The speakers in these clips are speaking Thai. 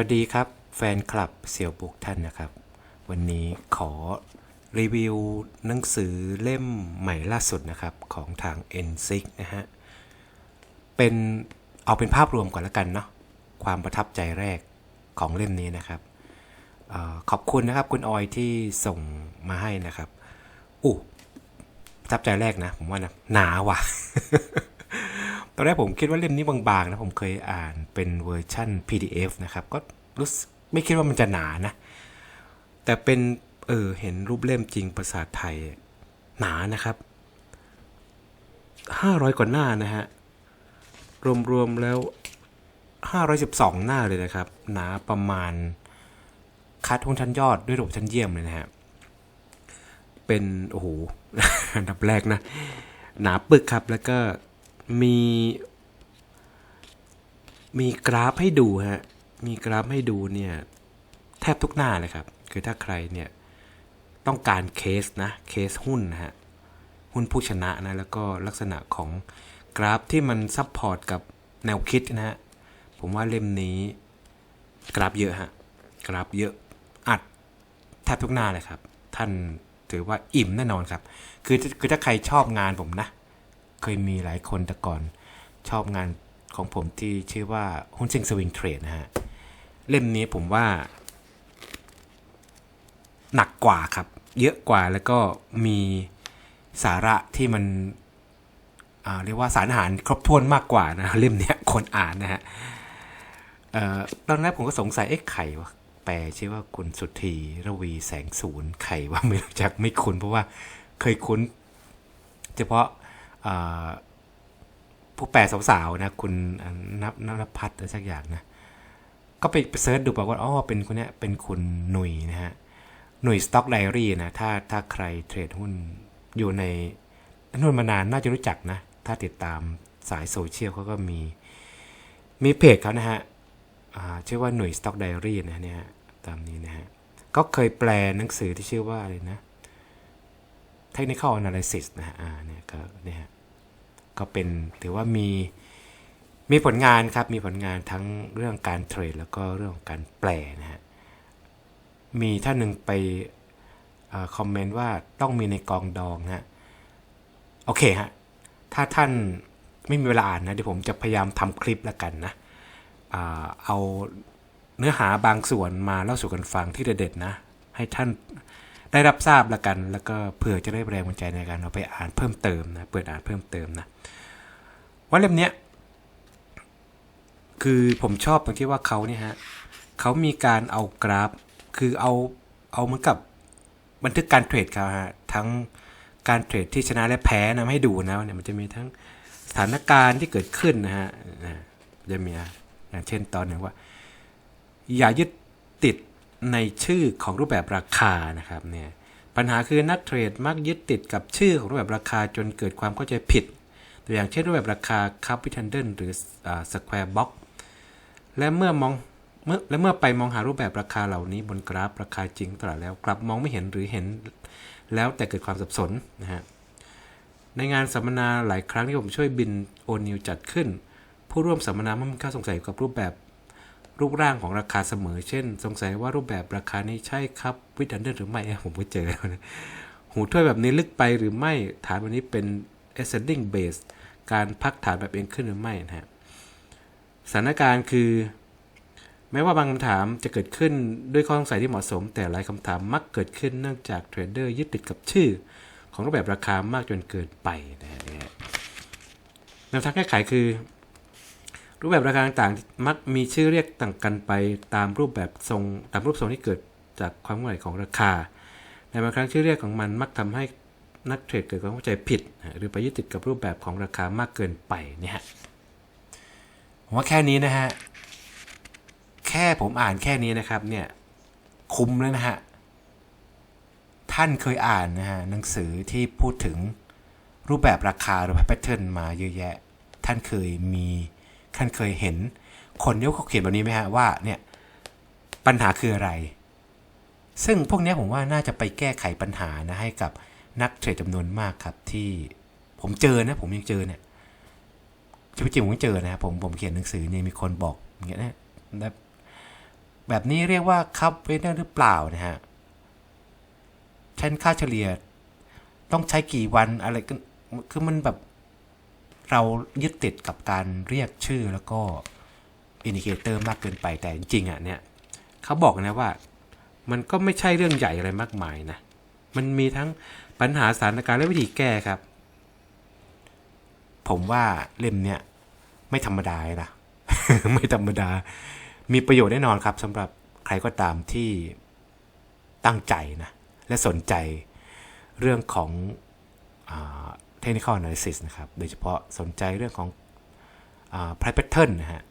วัสดีครับแฟนคลับเซียวบุกท่านนะครับ วันนี้ขอรีวิวหนังสือเล่มใหม่ล่าสุดนะครับ ของทาง n อ i นะฮะ เป็นเอาเป็นภาพรวมก่อนละกันเนาะความประทับใจแรกของเล่มนี้นะครับออขอบคุณนะครับคุณออยที่ส่งมาให้นะครับอู้ประทับใจแรกนะ ผมว่านะหนาว่ะ ตอนแรกผมคิดว่าเล่มนี้บางๆนะผมเคยอ่านเป็นเวอร์ชั่น PDF นะครับ ก็รู้สึกไม่คิดว่ามันจะหนานะ แต่เป็นเออเห็นรูปเล่มจริงภาษาไทยหนานะครับ500กว่าหน้านะฮะ รวมๆแล้ว512หน้าเลยนะครับ หนาประมาณคัดหุ้นชั้นยอดด้วยระบบชั้นเยี่ยมเลยนะฮะ เป็น โอ้โห อันดับแรกนะ หนาปึกครับ แล้วก็ มี มีกราฟให้ดูฮะ มีกราฟให้ดูเนี่ย แทบทุกหน้าเลยครับ คือถ้าใครเนี่ยต้องการเคสนะเคสหุ้นนะฮะหุ้นผู้ชนะนะ แล้วก็ลักษณะของกราฟที่มันซับพอร์ตกับแนวคิดนะฮะ ผมว่าเล่มนี้กราฟเยอะฮะ กราฟเยอะอัดแทบทุกหน้าเลยครับ ท่านถือว่าอิ่มแน่นอนครับ คือคือถ้าใครชอบงานผมนะ เคยมีหลายคนแต่ก่อน ชอบงานของผมที่ชื่อว่าหุ้นซิงสวิงเทรดนะฮะ เล่มนี้ผมว่า หนักกว่าครับ เยอะกว่าแล้วก็มีสาระที่มันอ่าเรียกว่าสารอาหารครบถ้วนมากกว่านะเล่มนี้คนอ่านนะฮะตอนแรกผมก็สงสัยเอ๊ะไข่วะแปลชื่อว่าคุณสุธีระวีแสงศูนย์ไข่ว่าไม่รู้จักไม่คุ้นเพราะว่าเคยคุ้น เฉพาะ ผู้แปลสาวๆนะคุณนับนภพัฒน์อะไรสักอย่างนะก็ไปเซิร์ชดูบอกว่าอ๋อเป็นคนเนี้ยเป็นคุณหนุ่ยนะฮะหนุ่ย Stock Diary นะถ้าถ้าใครเทรดหุ้นอยู่ในหุ้นมานานน่าจะรู้จักนะ ถ้าติดตามสายโซเชียลเขาก็มีมีเพจเขานะฮะชื่อว่าหน่วย Stock Diary นะเนี่ยตามนี้นะฮะ ก็เคยแปลหนังสือที่ชื่อว่าอะไรนะ Technical Analysis นะฮะอ่าเนี่ยก็เนี่ยฮะ ก็เป็นถือว่ามีมีผลงานครับมีผลงานทั้งเรื่องการเทรดแล้วก็เรื่องของการแปลนะฮะมีท่านหนึ่งไปอคอมเมนต์ว่าต้องมีในกองดองนะโอเคฮะถ้าท่านไม่มีเวลาอ่านนะเดี๋ยวผมจะพยายามทำคลิปแล้วกันนะเอาเนื้อหาบางส่วนมาเล่าสู่กันฟังที่เด็ดๆนะ ให้ท่าน ได้รับทราบแล้วกัน แล้วก็เผื่อจะได้แรงบันดาลใจในการเอาไปอ่านเพิ่มเติมนะเปิดอ่านเพิ่มเติมนะว่าเล่มเนี้ยคือผมชอบตรงที่ว่าเขาเนี่ยฮะเขามีการเอากราฟ คือเอาเอาเหมือนกับบันทึกการเทรดเขาฮะทั้งการเทรดที่ชนะและแพ้นะให้ดูนะเนี่ยมันจะมีทั้งสถานการณ์ที่เกิดขึ้นนะฮะจะมีอะอย่างเช่นตอนหนึ่งว่า อย่ายึด ในชื่อของรูปแบบราคานะครับเนี่ยปัญหาคือนักเทรดมักยึดติดกับชื่อของรูปแบบราคาจนเกิดความเข้าใจผิด ตัวอย่างเช่นรูปแบบราคาคัพวิทันเดนหรือสแควร์บ็อกและเมื่อมองเมื่อและเมื่อไปมองหารูปแบบราคาเหล่านี้บนกราฟราคาจริงตลาดแล้วกลับมองไม่เห็นหรือเห็นแล้วแต่เกิดความสับสนนะฮะในงานสัมมนาหลายครั้งที่ผมช่วยบินโอนิวจัดขึ้น ผู้ร่วมสัมมนาไม่มีข้อสงสัยกับรูปแบบ รูปร่างของราคาเสมอ เช่น สงสัยว่ารูปแบบราคานี้ใช่ครับวิดันเดอร์หรือไม่ผมก็เจอแล้วนะหูถ้วยแบบนี้ลึกไปหรือไม่ฐานวันนี้เป็น ascending base การพักฐานแบบเองขึ้นหรือไม่นะฮะสถานการณ์คือแม้ว่าบางคำถามจะเกิดขึ้นด้วยข้อสงสัยที่เหมาะสม แต่หลายคำถามมักเกิดขึ้นเนื่องจากเทรดเดอร์ยึดติดกับชื่อ ของรูปแบบราคามากจนเกินไปนะฮะแนวทางแก้ไขคือ รูปแบบราคาต่างๆมักมีชื่อเรียกต่างกันไปตามรูปแบบทรงตามรูปทรงที่เกิดจากความเคลื่อนของราคา ในบางครั้งชื่อเรียกของมันมักทำให้นักเทรดเกิดความเข้าใจผิด หรือไปยึดติดกับรูปแบบของราคามากเกินไปเนี่ยฮะผมว่าแค่นี้นะฮะ แค่ผมอ่านแค่นี้นะครับเนี่ยคุ้มแล้วนะฮะ ท่านเคยอ่านนะฮะหนังสือที่พูดถึงรูปแบบราคาหรือแพทเทิร์นมาเยอะแยะ ท่านเคยมี ท่านเคยเห็น คนที่เขาเขียนแบบนี้ไหมฮะว่าเนี่ยปัญหาคืออะไร ซึ่งพวกนี้ผมว่าน่าจะไปแก้ไขปัญหานะให้กับนักเทรดจำนวนมากครับที่ผมเจอนะ ผมยังเจอเนี่ยชีวิตจริงผมเจอนะครับผมผมเขียนหนังสือเนี่ยมีคนบอกอย่างเงี้ยนะแบบนี้เรียกว่าคับเวนเนอร์หรือเปล่านะฮะเช่นค่าเฉลี่ยต้องใช้กี่วันอะไรกันคือมันแบบ เรายึดติดกับการเรียกชื่อแล้วก็อินดิเคเตอร์มากเกินไปแต่จริงๆอะเนี่ยเขาบอกนะว่ามันก็ไม่ใช่เรื่องใหญ่อะไรมากมายนะ มันมีทั้งปัญหาสถานการณ์และวิธีแก้ครับ ผมว่าเล่มเนี่ยไม่ธรรมดาเลยนะ ไม่ธรรมดา มีประโยชน์แน่นอนครับสำหรับใครก็ตามที่ตั้งใจนะ และสนใจเรื่องของ เทคนิคอล analysis นะครับ โดยเฉพาะสนใจเรื่องของอ่า price pattern นะฮะ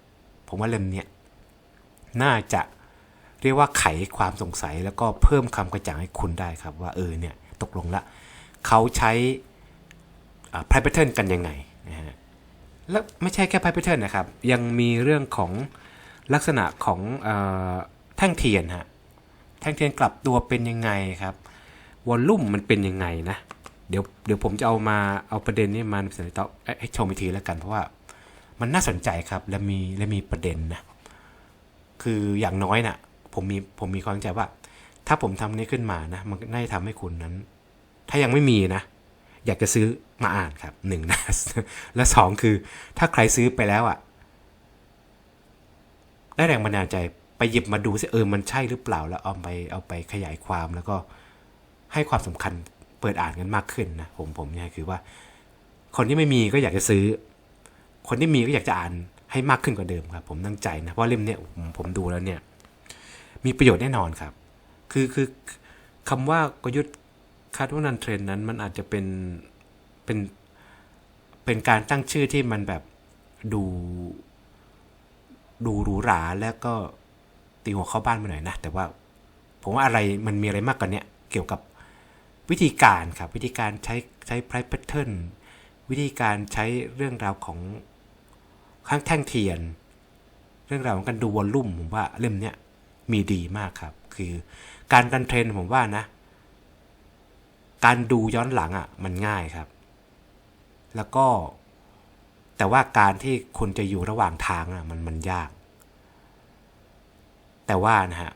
ผมว่าเล่มเนี้ยน่าจะเรียกว่าไขความสงสัยแล้วก็เพิ่มคำกระจ่างให้คุณได้ครับ ว่าเออเนี่ยตกลงละเขาใช้อ่า price pattern กันยังไงนะฮะ แล้วไม่ใช่แค่ price pattern นะครับ ยังมีเรื่องของลักษณะของออแท่งเทียนฮะ แท่งเทียนกลับตัวเป็นยังไงครับ วอลลุ่มมันเป็นยังไงนะ เดี๋ยวเดี๋ยวผมจะเอามาเอาประเด็นนี้มาเสนอต่อให้ชมอีกทีแล้วกันเพราะว่ามันน่าสนใจครับและมีและมีประเด็นนะคืออย่างน้อยนะ่ะผมมีผมมีความใจว่า ถ้าผมทำนี้ขึ้นมานะ มันน่าจะทำให้คุณนั้น ถ้ายังไม่มีนะ อยากจะซื้อมาอ่านครับหนึ่งนะและสองคือ ถ้าใครซื้อไปแล้วอะ่ะได้แรงบันดาลใจไปหยิบมาดูสิเออมันใช่หรือเปล่าแล้วเอาไปเอาไปขยายความแล้วก็ให้ความสำคัญ ปิดอ่านกันมากขึ้นนะผมผมเนี่ยคือว่า คนที่ไม่มีก็อยากจะซื้อ คนที่มีก็อยากจะอ่านให้มากขึ้นกว่าเดิมครับ ผมตั้งใจนะเพราะเล่มเนี้ยผมผมดูแล้วเนี่ย มีประโยชน์แน่นอนครับ คือคือคำว่ากลยุทธ์คาดว่านันเทรนนั้น มันอาจจะเป็นเป็นเป็นการตั้งชื่อที่มันแบบดู ดูหรูหราแล้วก็ตีหัวเข้าบ้านไปหน่อยนะ แต่ว่าผมว่าอะไรมันมีอะไรมากกว่านี้เกี่ยวกับ วิธีการครับวิธีการใช้ใช้ price pattern วิธีการใช้เรื่องราวของข้างแท่งเทียน เรื่องราวของการดูวอลลุ่มผมว่าเล่มเนี้ยมีดีมากครับ คือการดันเทรนผมว่านะ การดูย้อนหลังอะ่ะมันง่ายครับ แล้วก็แต่ว่าการที่คุณจะอยู่ระหว่างทางอะมันมันยาก แต่ว่านะฮะ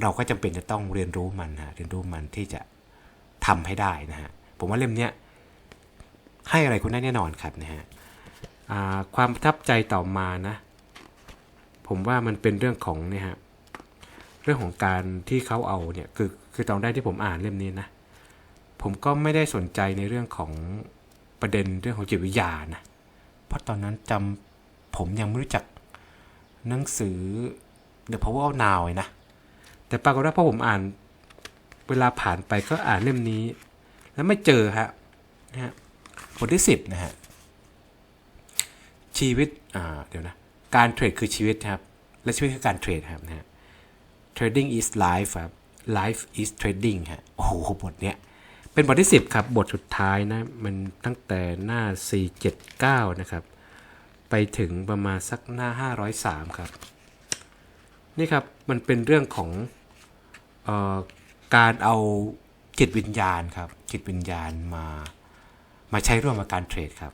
เราก็จำเป็นจะต้องเรียนรู้มันฮะเรียนรู้มันที่จะ ทำให้ได้นะฮะผมว่าเล่มเนี้ยให้อะไรคุณได้แน่นอนครับนะฮะความประทับใจต่อมานะผมว่ามันเป็นเรื่องของเนี่ยฮะเรื่องของการที่เขาเอาเนี่ยคือคือตอนแรกที่ผมอ่านเล่มนี้นะผมก็ไม่ได้สนใจในเรื่องของประเด็นเรื่องของจิตวิทยานะเพราะตอนนั้นจำผมยังไม่รู้จักหนังสือ The Power of Now เลยนะแต่ปรากฏว่าพอผมอ่าน เวลาผ่านไปก็อ่านเล่มนี้ แล้วไม่เจอฮะนะฮะบทที่สิบนะฮะ ชีวิตอ่าเดี๋ยวนะ การเทรดคือชีวิตครับ และชีวิตคือการเทรดครับนะฮะ trading is life ครับ life is trading ฮะ โอ้โห บทเนี้ย เป็นบทที่ 10 ครับ บทสุดท้ายนะ มันตั้งแต่หน้า 479 นะครับ ไปถึงประมาณสักหน้า 503 ครับ นี่ครับ มันเป็นเรื่องของเออ การเอาจิตวิญญาณครับ จิตวิญญาณมามาใช้ร่วมกับการเทรดครับ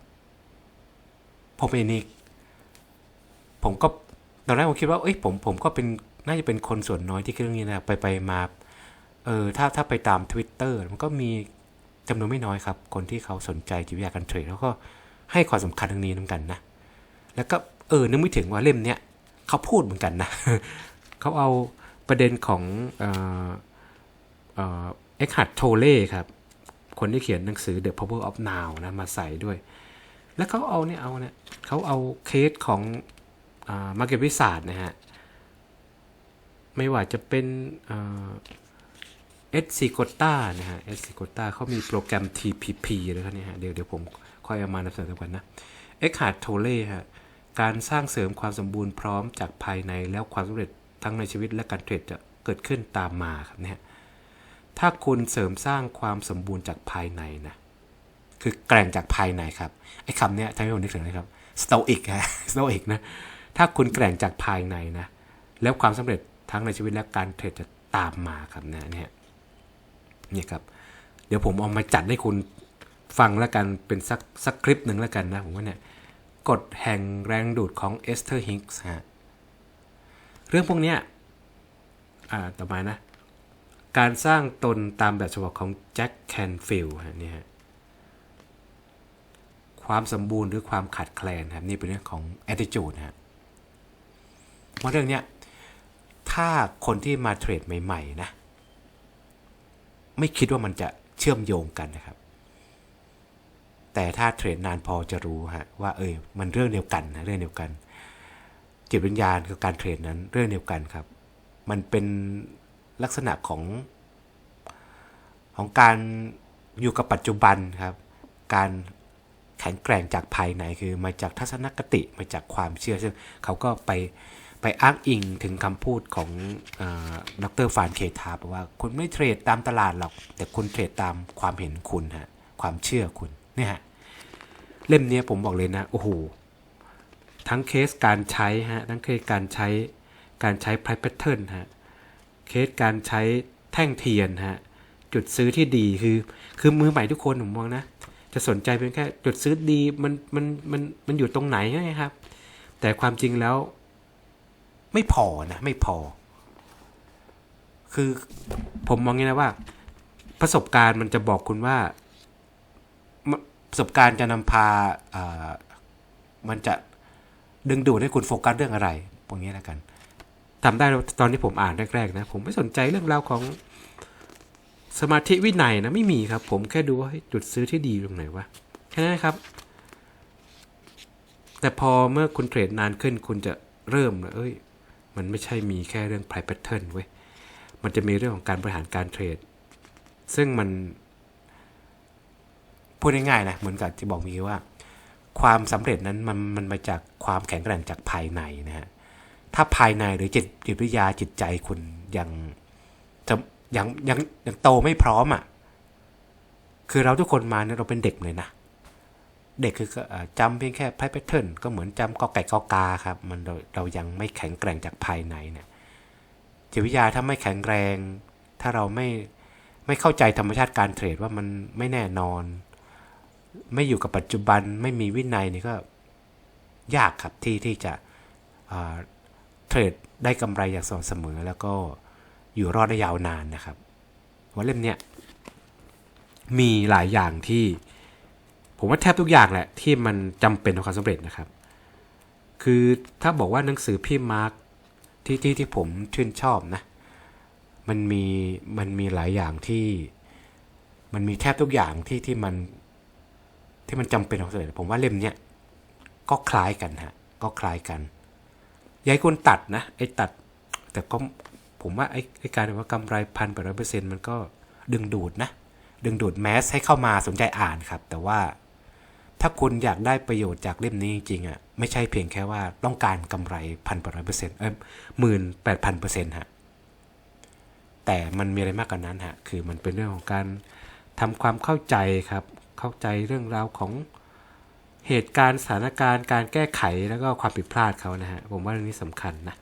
ผมเองนี่ผมก็ตอนแรกผมคิดว่าเอ้ยผมผมก็เป็นน่าจะเป็นคนส่วนน้อยที่คิดเรื่องนี้นะไปไปมาเออถ้าถ้าไปตาม Twitter มันก็มีจำนวนไม่น้อยครับ คนที่เขาสนใจจิตวิทยาการเทรดแล้วก็ให้ความสำคัญเรื่องนี้เหมือนกันนะ แล้วก็เออนึกไม่ถึงว่าเล่มเนี้ยเขาพูดเหมือนกันนะเขาเอาประเด็นของเอ่อ เอ็กฮัดโทเล่ครับ คนที่เขียนหนังสือ The Power of Now นะมาใส่ด้วย แล้วเขาเอาเนี่ยเอาเนี่ยเขาเอาเคสของมาร์เก็ตวิสาดนะฮะ ไม่ว่าจะเป็นเอสซีโกต้านะฮะเอสซีโกต้าเขามีโปรแกรม TPP แล้วครับเนี่ยฮะเดี๋ยวเดี๋ยวผมค่อยเอามานำเสนอกันนะเอ็กฮาร์ดโทเล่ฮะการสร้างเสริมความสมบูรณ์พร้อมจากภายในแล้วความสำเร็จทั้งในชีวิตและการเทรดจะเกิดขึ้นตามมาครับเนี่ย ถ้าคุณเสริมสร้างความสมบูรณ์จากภายในนะ คือแกร่งจากภายในครับ ไอ้คำเนี้ยทำให้ผมนึกถึงอะครับสโตอิกฮะสโตอิกนะ ถ้าคุณแกร่งจากภายในนะ แล้วความสำเร็จทั้งในชีวิตและการเทรดจะตามมาครับนะเนี่ยนี่ครับ เดี๋ยวผมเอามาจัดให้คุณฟังแล้วกันเป็นสักสักคลิปหนึ่งแล้วกันนะผมว่าเนี่ยกฎแห่งแรงดูดของเอสเธอร์ฮิงส์ฮะเรื่องพวกเนี้ยอ่าต่อมานะ การสร้างตนตามแบบฉบับของแจ็คแคนฟิลด์ฮะนี่ฮะความสมบูรณ์หรือความขาดแคลนครับนี่เป็นเรื่องของ attitude นะฮะว่าเรื่องเนี้ยถ้าคนที่มาเทรดใหม่ๆนะไม่คิดว่ามันจะเชื่อมโยงกันนะครับ แต่ถ้าเทรดนานพอจะรู้ฮะว่าเออมันเรื่องเดียวกันนะเรื่องเดียวกัน จิตวิญญาณกับการเทรดนั้นเรื่องเดียวกันครับ มันเป็น ลักษณะของของการอยู่กับปัจจุบันครับ การแข็งแกร่งจากภายในคือมาจากทัศนคติมาจากความเชื่อ ซึ่งเขาก็ไปไปอ้างอิงถึงคำพูดของดรฟานเคทาบอกว่าคุณไม่เทรดตามตลาดหรอก แต่คุณเทรดตามความเห็นคุณฮะความเชื่อคุณเนี่ยฮะเล่มนี้ผมบอกเลยนะ โอ้โห ทั้งเคสการใช้ฮะทั้งเคสการใช้การใช้ price pattern ฮะ เคสการใช้แท่งเทียนฮะจุดซื้อที่ดีคือ คือมือใหม่ทุกคนผมมองนะ จะสนใจเป็นแค่จุดซื้อดีมันมันมันมันอยู่ตรงไหนไงครับ แต่ความจริงแล้ว ไม่พอนะไม่พอ คือผมมองงี้นะว่า ประสบการณ์มันจะบอกคุณว่าประสบการณ์จะนำพาอ่ามันจะดึงดูดให้คุณโฟกัสเรื่องอะไรพวกนี้แล้วกัน ทำได้ตอนที่ผมอ่านแรกๆนะ ผมไม่สนใจเรื่องราวของสมาธิวินัยนะไม่มีครับ ผมแค่ดูว่าจุดซื้อที่ดีตรงไหนวะแค่นั้นครับ แต่พอเมื่อคุณเทรดนานขึ้นคุณจะเริ่มนะเอ้ย มันไม่ใช่มีแค่เรื่อง price pattern เว้ยมันจะมีเรื่องของการบริหารการเทรด ซึ่งมันพูดง่ายๆนะเหมือนกับที่บอกมีว่า ความสำเร็จนั้นมันมันมาจากความแข็งแกร่งจากภายในนะฮะ ถ้าภายในหรือจิตจิตวิทยาจิตใจคุณยังจะยังยังยังโตไม่พร้อมอะ่ะ คือเราทุกคนมาเนี่ยเราเป็นเด็กเลยนะ เด็กคือเอ่อจำเพียงแค่ไพ่แพทเทิร์นก็เหมือนจำกอไก่กอกาครับ มันเราเรายังไม่แข็งแกร่งจากภายในเนี่ยจิตวิทยาถ้าไม่แข็งแรง ถ้าเราไม่ไม่เข้าใจธรรมชาติการเทรดว่ามันไม่แน่นอน ไม่อยู่กับปัจจุบันไม่มีวินัยนี่ก็ยากครับที่ที่จะ เทรดได้กำไรอย่างสม่ำเสมอ แล้วก็อยู่รอดได้ยาวนานนะครับว่าเล่มเนี้ยมีหลายอย่างที่ ผมว่าแทบทุกอย่างแหละ ที่มันจำเป็นต่อความสำเร็จนะครับ คือถ้าบอกว่าหนังสือพี่มาร์คที่ที่ที่ผมชื่นชอบนะ มันมีมันมีหลายอย่างที่ มันมีแทบทุกอย่างที่ที่มัน ที่มันจำเป็นต่อความสำเร็จผมว่าเล่มเนี้ยก็คล้ายกันฮะก็คล้ายกัน อยายคนตัดนะไอ้ตัด แต่ก็ผมว่าไอ้ไอการว่ากำไรพันแปดร้อยเปอร์เซ็นต์มันก็ดึงดูดนะ ดึงดูดแมสให้เข้ามาสนใจอ่านครับ แต่ว่าถ้าคุณอยากได้ประโยชน์จากเล่มนี้จริงๆอะไม่ใช่เพียงแค่ว่าต้องการกำไรพันแปดร้อยเปอร์เซ็นต์เอ้ยหมื่นแปดพันเปอร์เซ็นต์ฮะแต่มันมีอะไรมากกว่านั้นฮะคือมันเป็นเรื่องของการทำความเข้าใจครับ เข้าใจเรื่องราวของ เหตุการณ์สถานการณ์การแก้ไขแล้วก็ความผิดพลาดเขานะฮะผมว่าเรื่องนี้สำคัญนะ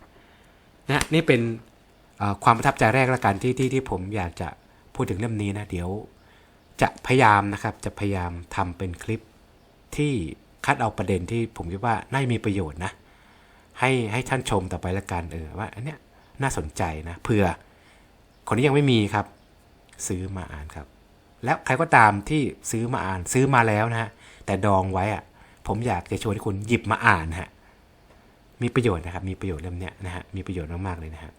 นะนี่เป็นความประทับใจแรกละกันที่ที่ที่ผมอยากจะพูดถึงเรื่องนี้นะเดี๋ยวจะพยายามนะครับจะพยายามทำเป็นคลิปที่คัดเอาประเด็นที่ผมคิดว่าน่ามีประโยชน์นะ ให้ให้ท่านชมต่อไปละกันเออว่าอันเนี้ยน่าสนใจนะเผื่อคนที่ยังไม่มีครับ ซื้อมาอ่านครับ แล้วใครก็ตามที่ซื้อมาอ่านซื้อมาแล้วนะฮะแต่ดองไว้อะ ผมอยากจะชวนให้คุณหยิบมาอ่านฮะมีประโยชน์นะครับ มีประโยชน์เล่มเนี้ยนะฮะมีประโยชน์มากๆเลยนะฮะ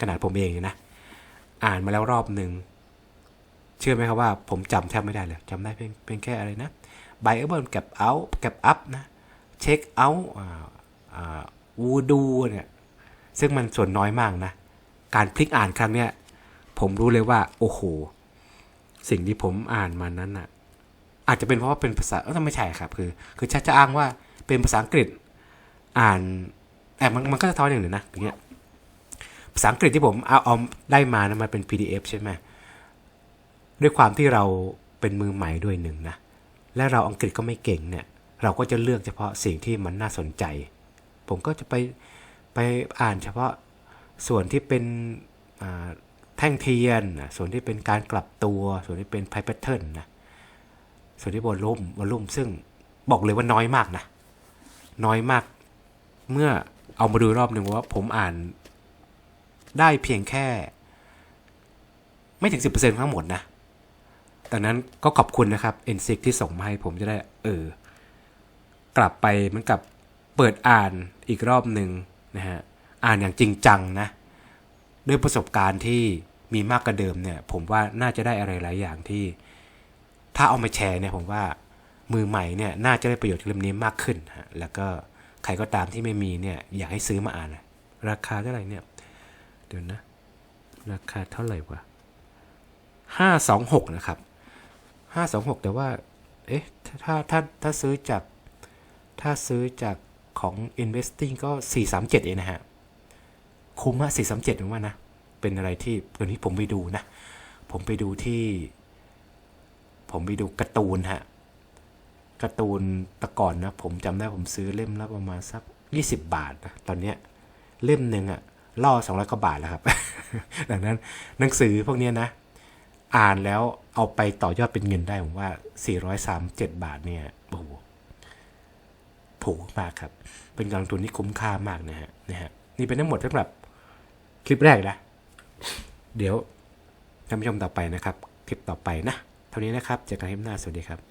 ขนาดผมเองนะอ่านมาแล้วรอบหนึ่งเชื่อไหมครับว่าผมจำแทบไม่ได้เลยจำได้เพียงเพียงแค่อะไรนะ buy up เก็บ out เก็บ up นะ check out วูดูเนี่ยซึ่งมันส่วนน้อยมากนะ การพลิกอ่านครั้งเนี้ยผมรู้เลยว่า โอ้โห สิ่งที่ผมอ่านมานั้นอะ อาจจะเป็นเพราะว่าเป็นภาษาเออไม่ใช่ครับ คือ คือชัดจะอ้างว่าเป็นภาษาอังกฤษ อ่านแอบมันมันก็จะท้อนอย่างหนึ่งนะอย่างเงี้ยภาษาอังกฤษที่ผมเอาเอาได้มานะมันเป็น PDF ใช่ไหมด้วยความที่เราเป็นมือใหม่ด้วยหนึ่งนะและเราอังกฤษก็ไม่เก่งเนี่ย เราก็จะเลือกเฉพาะสิ่งที่มันน่าสนใจ ผมก็จะไปไปอ่านเฉพาะส่วนที่เป็นแท่งเทียน ส่วนที่เป็นการกลับตัว ส่วนที่เป็นไพแพทเทิร์นนะ ส่วนที่วอลลุ่มวอลลุ่มซึ่งบอกเลยว่าน้อยมากนะ น้อยมาก เมื่อเอามาดูรอบหนึ่งว่าผมอ่านได้เพียงแค่ ไม่ถึง 10%ทั้งหมดนะดังนั้นก็ขอบคุณนะครับ n อ i ที่ส่งมาให้ผมจะได้ เออ กลับไปเหมือนกับเปิดอ่านอีกรอบหนึ่งนะฮะ อ่านอย่างจริงจังนะ ด้วยประสบการณ์ที่มีมากกว่าเดิมเนี่ย ผมว่าน่าจะได้อะไรหลายอย่างที่ ถ้าเอามาแชร์เนี่ยผมว่ามือใหม่เนี่ยน่าจะได้ประโยชน์จากเล่มนี้มากขึ้นฮะแล้วก็ใครก็ตามที่ไม่มีเนี่ยอยากให้ซื้อมาอ่านนะราคาเท่าไหร่เนี่ยเดี๋ยวนะ ราคาเท่าไหร่วะห้าสองหกนะครับห้าสองหกแต่ว่าเอ๊ะถ้าถ้าถ้าซื้อจากถ้าซื้อจากของ investing ก็ 437 เองนะฮะ คุ้มอะ437ผมว่านะ เป็นอะไรที่ตัวนี้ผมไปดูนะ ผมไปดูที่ ผมไปดูการ์ตูนฮะการ์ตูนตะก่อนนะ ผมจำได้ผมซื้อเล่มละประมาณสัก20 บาทนะตอนเนี้ยเล่มหนึ่งอะล่อ200กว่าบาทแล้วครับ ดังนั้นหนังสือพวกนี้นะ อ่านแล้วเอาไปต่อยอดเป็นเงินได้ผมว่า 437 บาทเนี่ยโอ้โหถูกมากครับ เป็นการลงทุนที่คุ้มค่ามากนะฮะนะฮะนี่เป็นทั้งหมดสำหรับคลิปแรกนะ เดี๋ยวท่านผู้ชมต่อไปนะครับ คลิปต่อไปนะ เท่านี้นะครับเจอกันคลิปหน้าสวัสดีครับ